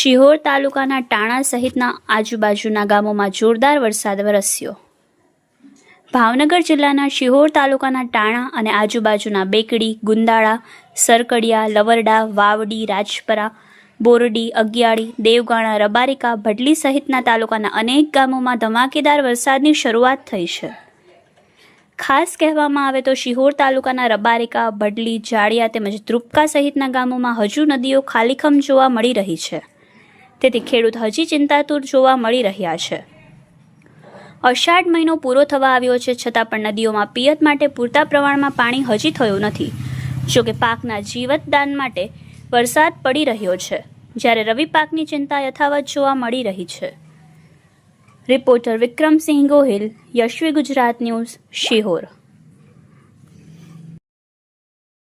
શિહોર તાલુકાના ટાણા સહિતના આજુબાજુના ગામોમાં જોરદાર વરસાદ વરસ્યો. ભાવનગર જિલ્લાના શિહોર તાલુકાના ટાણા અને આજુબાજુના બેકડી, ગુંદાળા, સરકડિયા, લવરડા, વાવડી, રાજપરા, બોરડી, અગિયાળી, દેવગાણા, રબારિકા, ભડલી સહિતના તાલુકાના અનેક ગામોમાં ધમાકેદાર વરસાદની શરૂઆત થઈ છે. ખાસ કહેવામાં આવે તો શિહોર તાલુકાના રબારિકા, ભડલી જાડિયા તેમજ ધ્રુપકા સહિતના ગામોમાં હજુ નદીઓ ખાલીખમ જોવા મળી રહી છે. તેથી ખેડૂત હજી ચિંતાતુર જોવા મળી રહ્યા છે. અષાઢ મહિનો પૂરો થવા આવ્યો છે છતાં પણ નદીઓમાં પિયત માટે પૂરતા પ્રમાણમાં પાણી હજી થયું નથી. જોકે પાકના જીવતદાન માટે વરસાદ પડી રહ્યો છે, જ્યારે રવિ પાકની ચિંતા યથાવત જોવા મળી રહી છે. Reporter Vikramsinh Gohil, Yashvi Gujarat news, Sihor.